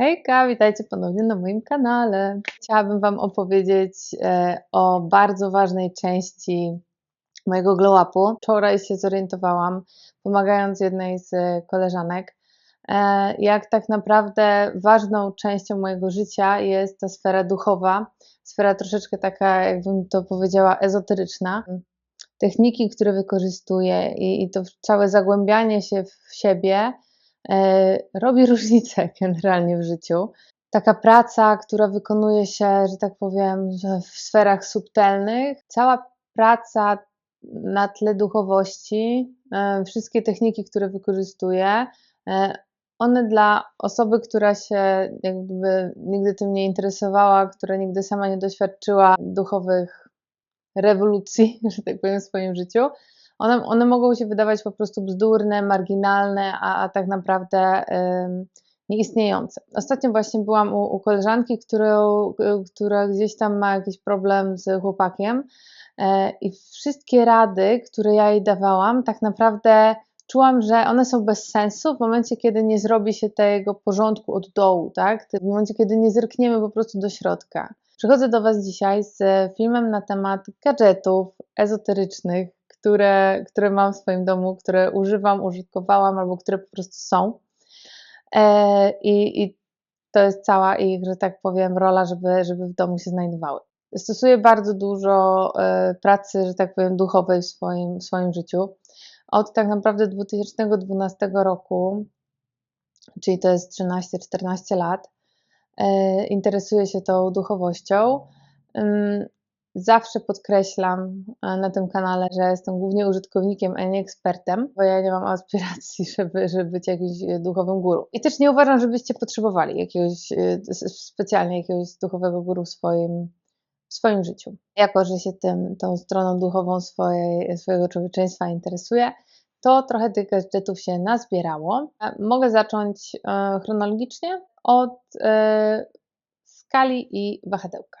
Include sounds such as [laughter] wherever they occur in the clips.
Hejka, witajcie ponownie na moim kanale. Chciałabym Wam opowiedzieć e, o bardzo ważnej części mojego glow upu. Wczoraj się zorientowałam, pomagając jednej z koleżanek, e, jak tak naprawdę ważną częścią mojego życia jest ta sfera duchowa, sfera troszeczkę taka, jakbym to powiedziała, ezoteryczna. Techniki, które wykorzystuję i, i to całe zagłębianie się w siebie E, robi różnicę [laughs] generalnie w życiu. Taka praca, która wykonuje się, że tak powiem, w sferach subtelnych, cała praca na tle duchowości, e, wszystkie techniki, które wykorzystuję, e, one dla osoby, która się jakby nigdy tym nie interesowała, która nigdy sama nie doświadczyła duchowych rewolucji, [laughs] że tak powiem, w swoim życiu, one, one mogą się wydawać po prostu bzdurne, marginalne, a, a tak naprawdę nieistniejące. Ostatnio właśnie byłam u, u koleżanki, którą, która gdzieś tam ma jakiś problem z chłopakiem e, i wszystkie rady, które ja jej dawałam, tak naprawdę czułam, że one są bez sensu w momencie, kiedy nie zrobi się tego porządku od dołu, tak? W momencie, kiedy nie zerkniemy po prostu do środka. Przychodzę do Was dzisiaj z filmem na temat gadżetów ezoterycznych, które, które mam w swoim domu, które używam, użytkowałam albo które po prostu są. E, i, I to jest cała ich, że tak powiem, rola, żeby, żeby w domu się znajdowały. Stosuję bardzo dużo e, pracy, że tak powiem, duchowej w swoim, w swoim życiu. Od tak naprawdę 2012 roku, czyli to jest 13-14 lat, e, interesuję się tą duchowością. Zawsze podkreślam e, na tym kanale, że jestem głównie użytkownikiem, a nie ekspertem, bo ja nie mam aspiracji, [laughs] żeby, żeby być jakimś e, duchowym guru. I też nie uważam, żebyście potrzebowali jakiegoś e, specjalnie jakiegoś duchowego guru w swoim, w swoim życiu. Jako, że się tym, tą stroną duchową swojej, swojego człowieczeństwa interesuję, to trochę tych gadżetów się nazbierało. Mogę zacząć chronologicznie od skali i wahadełka.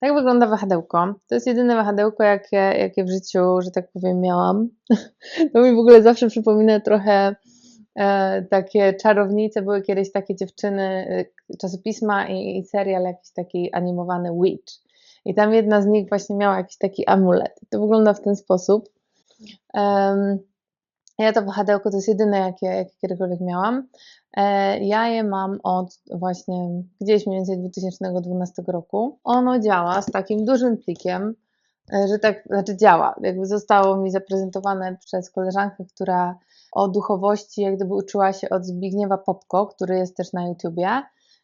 Tak wygląda wahadełko. To jest jedyne wahadełko, jakie, jakie w życiu, że tak powiem, miałam. [laughs] To mi w ogóle zawsze przypomina trochę e, takie czarownice. Były kiedyś takie dziewczyny, e, czasopisma i, i serial jakiś taki animowany Witch. I tam jedna z nich właśnie miała jakiś taki amulet. To wygląda w ten sposób. Um, ja to wahadełko to jest jedyne, jakie, jakie kiedykolwiek miałam. E, ja je mam od właśnie gdzieś mniej więcej 2012 roku. Ono działa z takim dużym plikiem, e, że tak, znaczy działa. Jakby zostało mi zaprezentowane przez koleżankę, która o duchowości jak gdyby uczyła się od Zbigniewa Popko, który jest też na YouTubie.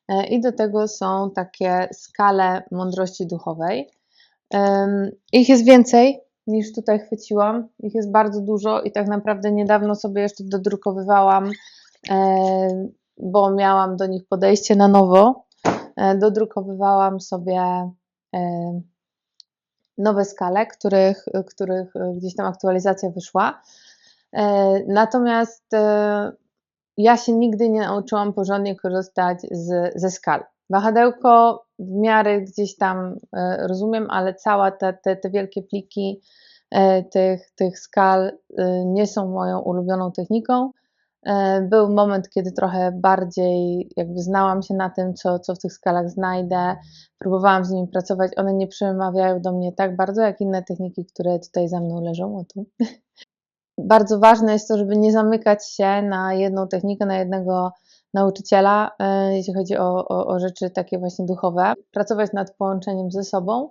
E, I do tego są takie skale mądrości duchowej. Ich jest więcej, niż tutaj chwyciłam. Ich jest bardzo dużo i tak naprawdę niedawno sobie jeszcze dodrukowywałam, e, bo miałam do nich podejście na nowo. E, dodrukowywałam sobie e, nowe skale, których, których gdzieś tam aktualizacja wyszła. Natomiast ja się nigdy nie nauczyłam porządnie korzystać z, ze skal. Wahadełko w miarę gdzieś tam e, rozumiem, ale cała te, te, te wielkie pliki e, tych, tych skal e, nie są moją ulubioną techniką. Był moment, kiedy trochę bardziej jakby znałam się na tym, co, co w tych skalach znajdę, próbowałam z nimi pracować. One nie przemawiają do mnie tak bardzo, jak inne techniki, które tutaj za mną leżą. O tu. [laughs] Bardzo ważne jest to, żeby nie zamykać się na jedną technikę, na jednego nauczyciela, e, jeśli chodzi o, o, o rzeczy takie właśnie duchowe, pracować nad połączeniem ze sobą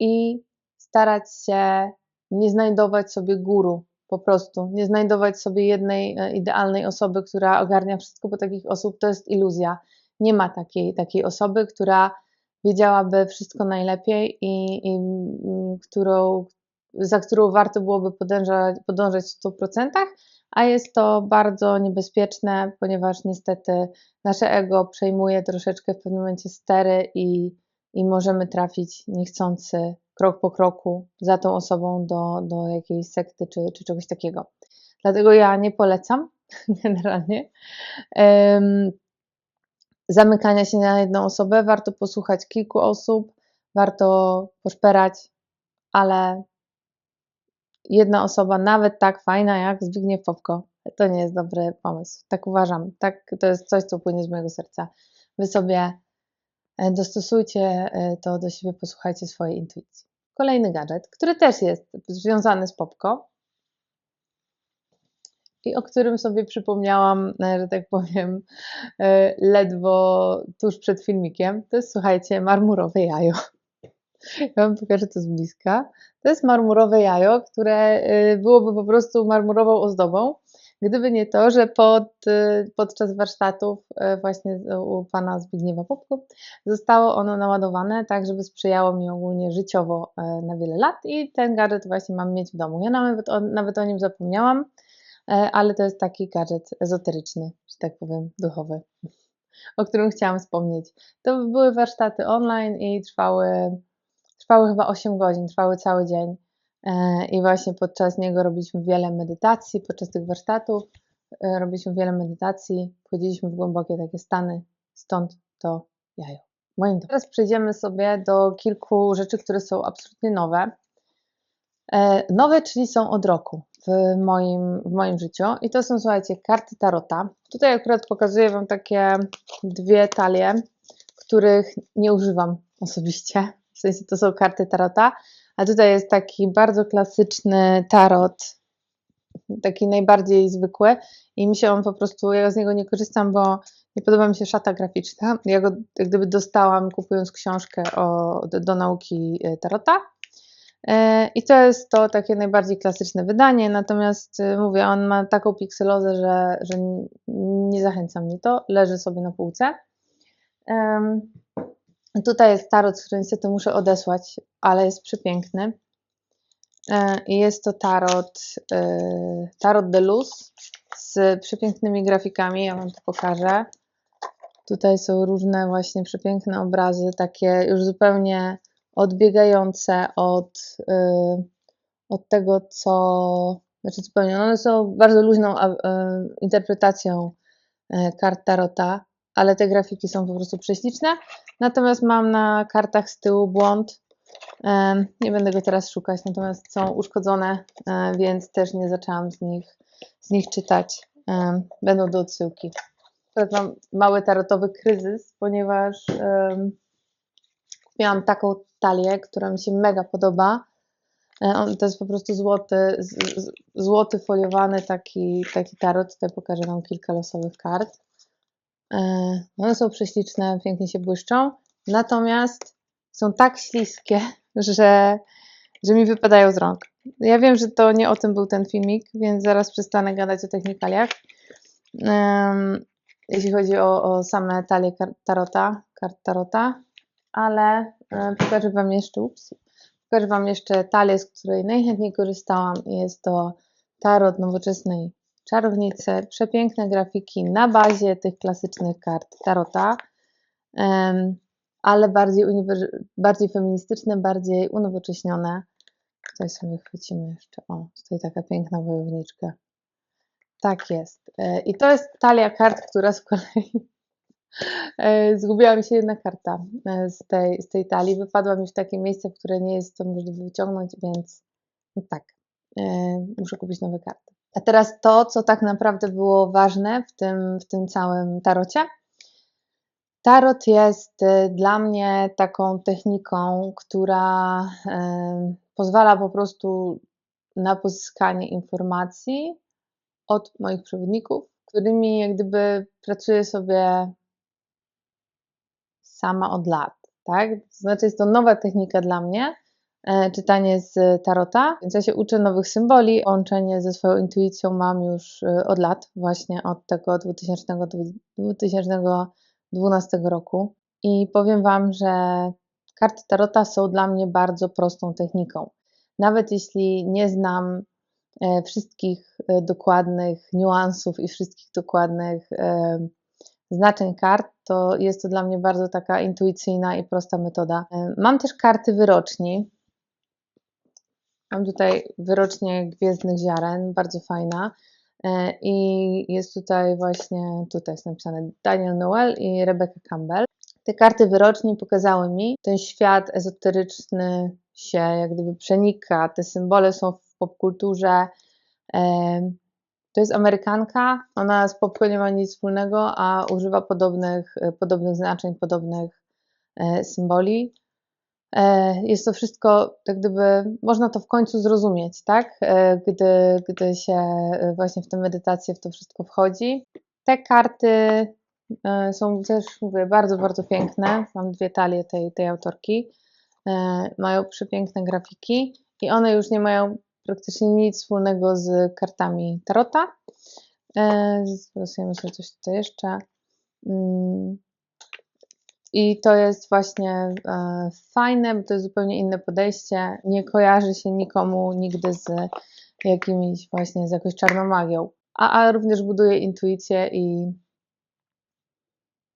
i starać się nie znajdować sobie guru, po prostu, nie znajdować sobie jednej e, idealnej osoby, która ogarnia wszystko, bo takich osób to jest iluzja. Nie ma takiej, takiej osoby, która wiedziałaby wszystko najlepiej i, i którą, za którą warto byłoby podążać, podążać w 100%, a jest to bardzo niebezpieczne, ponieważ niestety nasze ego przejmuje troszeczkę w pewnym momencie stery i, i możemy trafić niechcący krok po kroku za tą osobą do, do jakiejś sekty czy, czy czegoś takiego. Dlatego ja nie polecam [laughs] generalnie um, zamykania się na jedną osobę. Warto posłuchać kilku osób, warto poszperać, ale jedna osoba, nawet tak fajna jak Zbigniew Popko, to nie jest dobry pomysł. Tak uważam. Tak, to jest coś, co płynie z mojego serca. Wy sobie e, dostosujcie e, to do siebie, posłuchajcie swojej intuicji. Kolejny gadżet, który też jest związany z popko i o którym sobie przypomniałam, e, że tak powiem, ledwo tuż przed filmikiem, to jest, słuchajcie, marmurowe jajo. Ja Wam pokażę to z bliska. To jest marmurowe jajo, które e, byłoby po prostu marmurową ozdobą, gdyby nie to, że pod, podczas warsztatów właśnie u pana Zbigniewa Popku zostało ono naładowane tak, żeby sprzyjało mi ogólnie życiowo na wiele lat i ten gadżet właśnie mam mieć w domu. Ja nawet o, nawet o nim zapomniałam, ale to jest taki gadżet ezoteryczny, że tak powiem, duchowy, [laughs] o którym chciałam wspomnieć. To były warsztaty online i trwały, trwały chyba 8 godzin, trwały cały dzień. E, I właśnie podczas niego robiliśmy wiele medytacji, podczas tych warsztatów e, robiliśmy wiele medytacji, wchodziliśmy w głębokie takie stany, stąd to jajo. Moim Teraz przejdziemy sobie do kilku rzeczy, które są absolutnie nowe. Nowe, czyli są od roku w moim, w moim życiu. I to są, słuchajcie, karty Tarota. Tutaj akurat pokazuję Wam takie dwie talie, których nie używam osobiście. W sensie to są karty Tarota. A tutaj jest taki bardzo klasyczny tarot, taki najbardziej zwykły. I mi się on po prostu, ja z niego nie korzystam, bo nie podoba mi się szata graficzna. Ja go jak gdyby dostałam kupując książkę o, do, nauki e, Tarota E, I to jest to takie najbardziej klasyczne wydanie, natomiast e, mówię, on ma taką pikselozę, że, że nie zachęca mnie to, leży sobie na półce. Tutaj jest tarot, który niestety muszę odesłać, ale jest przepiękny. E, I jest to tarot, tarot de luz z przepięknymi grafikami, ja Wam to pokażę. Tutaj są różne właśnie przepiękne obrazy, takie już zupełnie odbiegające od, y, od tego, co. Znaczy zupełnie, one są bardzo luźną interpretacją kart Tarota, ale te grafiki są po prostu prześliczne. Natomiast mam na kartach z tyłu błąd. Nie będę go teraz szukać, natomiast są uszkodzone, więc też nie zaczęłam z nich, z nich czytać. Będą do odsyłki. Teraz mam mały tarotowy kryzys, ponieważ miałam taką talię, która mi się mega podoba. E, to jest po prostu złoty, złoty foliowany taki, taki tarot. Tutaj pokażę Wam kilka losowych kart. E, one są prześliczne, pięknie się błyszczą. Natomiast są tak śliskie, [laughs] że, że mi wypadają z rąk. Ja wiem, że to nie o tym był ten filmik, więc zaraz przestanę gadać o technikaliach. Jeśli chodzi o, o same talie tarota, kart tarota, ale e, pokażę Wam jeszcze, ups, pokażę Wam jeszcze talię, z której najchętniej korzystałam jest to tarot nowoczesnej czarownicy, przepiękne grafiki na bazie tych klasycznych kart tarota, ale bardziej, bardziej feministyczne, bardziej unowocześnione. Tutaj sobie chwycimy jeszcze, o, tutaj taka piękna wojowniczka. Tak jest. E, I to jest talia kart, która z kolei E, zgubiła mi się jedna karta e, z tej, z tej talii. Wypadła mi w takie miejsce, które nie jest to możliwe wyciągnąć, więc tak, muszę kupić nowe karty. A teraz to, co tak naprawdę było ważne w tym, w tym całym tarocie. Tarot jest dla mnie taką techniką, która pozwala po prostu na pozyskanie informacji od moich przewodników, którymi jak gdyby pracuję sobie sama od lat, tak? To znaczy jest to nowa technika dla mnie, czytanie z tarota, więc ja się uczę nowych symboli, łączenie ze swoją intuicją mam już e, od lat, właśnie od tego 2000, 2012 roku i powiem Wam, że karty tarota są dla mnie bardzo prostą techniką. Nawet jeśli nie znam e, wszystkich dokładnych niuansów i wszystkich dokładnych znaczeń kart, to jest to dla mnie bardzo taka intuicyjna i prosta metoda. E, mam też karty wyroczni. Mam tutaj wyrocznie Gwiezdnych Ziaren, bardzo fajna. E, I jest tutaj właśnie, tutaj jest napisane Daniel Noel i Rebecca Campbell. Te karty wyroczni pokazały mi, ten świat ezoteryczny się jak gdyby przenika, te symbole są w popkulturze, To jest Amerykanka, ona z Popko nie ma nic wspólnego, a używa podobnych, e, podobnych znaczeń, podobnych e, symboli. E, Jest to wszystko, tak gdyby, można to w końcu zrozumieć, tak? E, Gdy, gdy się e, właśnie w tę medytację, w to wszystko wchodzi. Te karty są też, mówię, bardzo, bardzo piękne. Mam dwie talie tej, tej autorki. Mają przepiękne grafiki i one już nie mają praktycznie nic wspólnego z kartami Tarota. Zlosujemy sobie coś tutaj jeszcze. I to jest właśnie e, fajne, bo to jest zupełnie inne podejście. Nie kojarzy się nikomu nigdy z jakimiś właśnie z jakąś czarną magią, a, a również buduje intuicję i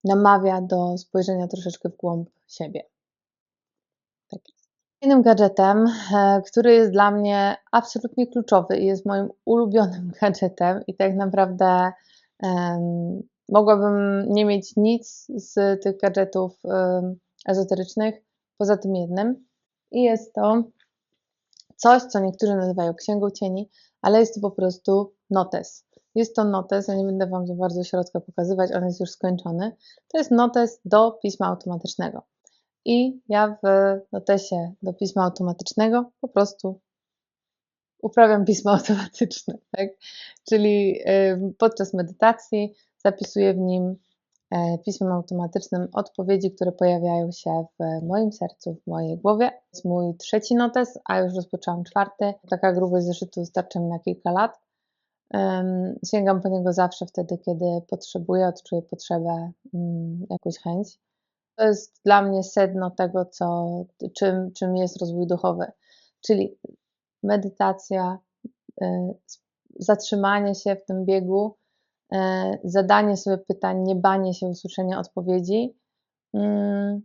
namawia do spojrzenia troszeczkę w głąb siebie. Tak jest. Innym gadżetem, e, który jest dla mnie absolutnie kluczowy i jest moim ulubionym [laughs] gadżetem i tak naprawdę em, mogłabym nie mieć nic z tych gadżetów ezoterycznych poza tym jednym i jest to coś, co niektórzy nazywają księgą cieni, ale jest to po prostu notes. Jest to notes, ja nie będę Wam za bardzo środka pokazywać, on jest już skończony. To jest notes do pisma automatycznego. I ja w notesie do pisma automatycznego po prostu uprawiam pismo automatyczne, tak? Czyli podczas medytacji zapisuję w nim e, pismem automatycznym odpowiedzi, które pojawiają się w moim sercu, w mojej głowie. To jest mój trzeci notes, a już rozpoczęłam czwarty. Taka grubość zeszytu starczy mi na kilka lat. Sięgam po niego zawsze wtedy, kiedy potrzebuję, odczuję potrzebę, mm, jakąś chęć. To jest dla mnie sedno tego, co, czym, czym jest rozwój duchowy, czyli medytacja, y, zatrzymanie się w tym biegu, zadanie sobie pytań, nie banie się usłyszenia odpowiedzi mm,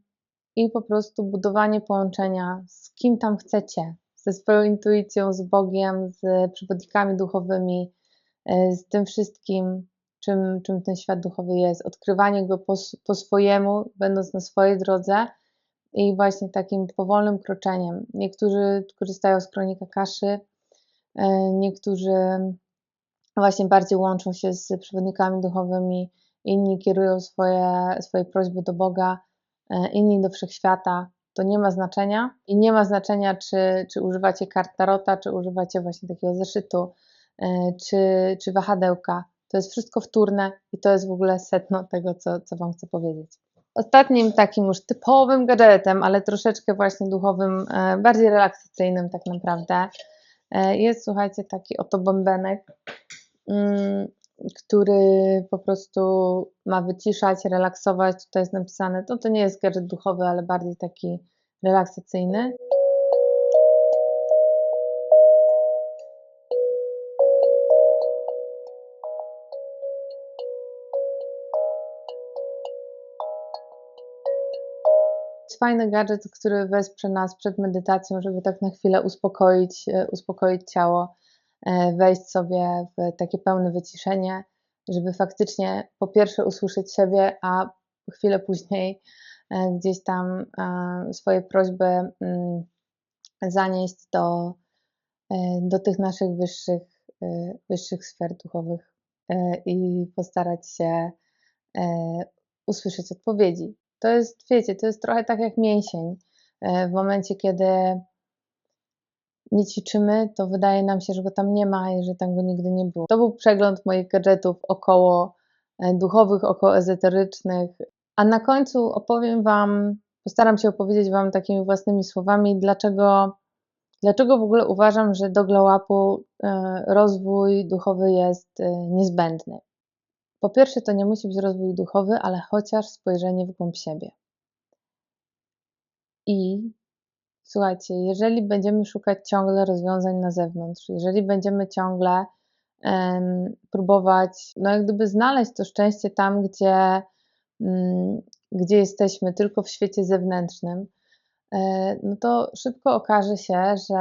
i po prostu budowanie połączenia z kim tam chcecie, ze swoją intuicją, z Bogiem, z przewodnikami duchowymi, y, z tym wszystkim, czym, czym ten świat duchowy jest, odkrywanie go po, po swojemu, będąc na swojej drodze i właśnie takim powolnym kroczeniem. Niektórzy korzystają z kronika kaszy, e, niektórzy właśnie bardziej łączą się z przewodnikami duchowymi, inni kierują swoje, swoje prośby do Boga, e, inni do wszechświata. To nie ma znaczenia i nie ma znaczenia, czy, czy używacie kart tarota, czy używacie właśnie takiego zeszytu, e, czy, czy wahadełka. To jest wszystko wtórne i to jest w ogóle setno tego, co, co Wam chcę powiedzieć. Ostatnim takim już typowym gadżetem, ale troszeczkę właśnie duchowym, e, bardziej relaksacyjnym tak naprawdę, jest słuchajcie taki oto bębenek, który po prostu ma wyciszać, relaksować. Tutaj jest napisane, to, to nie jest gadżet duchowy, ale bardziej taki relaksacyjny. fajny gadżet, który wesprze nas przed medytacją, żeby tak na chwilę uspokoić, e, uspokoić ciało, wejść sobie w takie pełne wyciszenie, żeby faktycznie po pierwsze usłyszeć siebie, a chwilę później e, gdzieś tam e, swoje prośby mm, zanieść do, e, do tych naszych wyższych, e, wyższych sfer duchowych e, i postarać się e, usłyszeć odpowiedzi. To jest, wiecie, to jest trochę tak jak mięsień. E, W momencie, kiedy nie ćwiczymy, to wydaje nam się, że go tam nie ma i że tam go nigdy nie było. To był przegląd moich gadżetów około e, duchowych, około ezoterycznych. A na końcu opowiem Wam, postaram się opowiedzieć Wam takimi własnymi słowami, dlaczego, dlaczego w ogóle uważam, że do glow upu e, rozwój duchowy jest e, niezbędny. Po pierwsze, to nie musi być rozwój duchowy, ale chociaż spojrzenie w głąb siebie. I słuchajcie, jeżeli będziemy szukać ciągle rozwiązań na zewnątrz, jeżeli będziemy ciągle em, próbować, no jak gdyby znaleźć to szczęście tam, gdzie, mm, gdzie jesteśmy, tylko w świecie zewnętrznym, e, no to szybko okaże się, że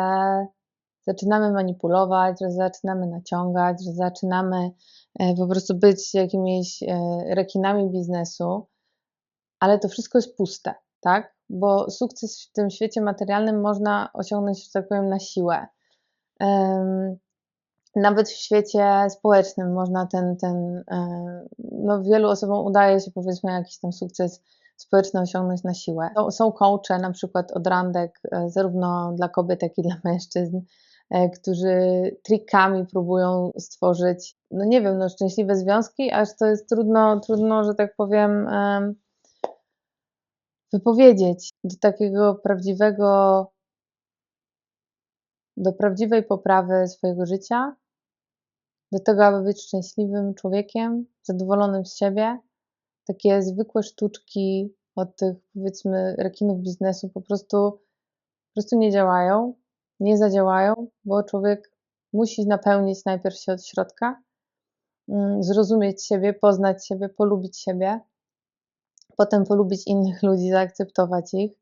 zaczynamy manipulować, że zaczynamy naciągać, że zaczynamy e, po prostu być jakimiś e, rekinami biznesu, ale to wszystko jest puste, tak? Bo sukces w tym świecie materialnym można osiągnąć, że tak powiem, na siłę. Nawet w świecie społecznym można ten, ten e, no wielu osobom udaje się powiedzmy jakiś tam sukces społeczny osiągnąć na siłę. Są- coache na przykład od randek e, zarówno dla kobiet, jak i dla [laughs] mężczyzn, e, którzy trikami próbują stworzyć, no nie wiem, no szczęśliwe związki, aż to jest trudno, trudno, że tak powiem, em, wypowiedzieć do takiego prawdziwego, do prawdziwej poprawy swojego życia, do tego, aby być szczęśliwym człowiekiem, zadowolonym z siebie. Takie zwykłe sztuczki od tych, powiedzmy, rekinów biznesu po prostu, po prostu nie działają, nie zadziałają, bo człowiek musi napełnić najpierw się od środka, mm, zrozumieć siebie, poznać siebie, polubić siebie, potem polubić innych ludzi, zaakceptować ich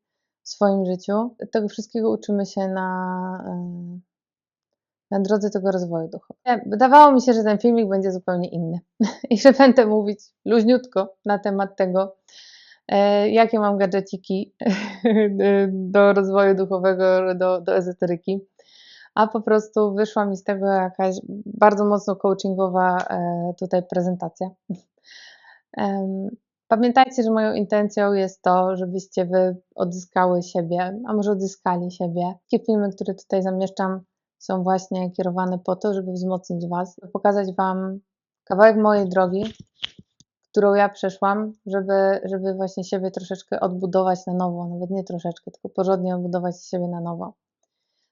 w swoim życiu. Tego wszystkiego uczymy się na, e, na drodze tego rozwoju duchowego. Wydawało mi się, że ten filmik będzie zupełnie inny [laughs] i że będę mówić luźniutko na temat tego, e, jakie mam gadżeciki [laughs] do rozwoju duchowego, do, do ezoteryki, a po prostu wyszła mi z tego jakaś bardzo mocno coachingowa e, tutaj prezentacja. [laughs] Pamiętajcie, że moją intencją jest to, żebyście wy odzyskały siebie, a może odzyskali siebie. Wszystkie filmy, które tutaj zamieszczam, są właśnie kierowane po to, żeby wzmocnić Was, by pokazać Wam kawałek mojej drogi, którą ja przeszłam, żeby, żeby właśnie siebie troszeczkę odbudować na nowo, nawet nie troszeczkę, tylko porządnie odbudować siebie na nowo.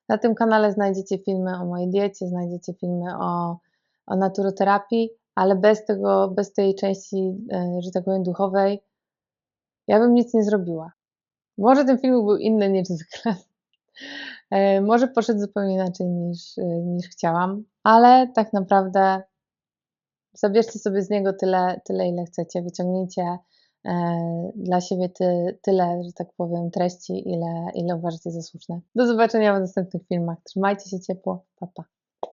Na tym kanale znajdziecie filmy o mojej diecie, znajdziecie filmy o, o naturoterapii, ale bez tego, bez tej części, e, że tak powiem, duchowej, ja bym nic nie zrobiła. Może ten film był inny niż zwykle. E, Może poszedł zupełnie inaczej niż, e, niż chciałam, ale tak naprawdę zabierzcie sobie z niego tyle, tyle ile chcecie. Wyciągnijcie dla siebie ty, tyle, że tak powiem, treści, ile, ile uważacie za słuszne. Do zobaczenia w następnych filmach. Trzymajcie się ciepło. Pa, pa.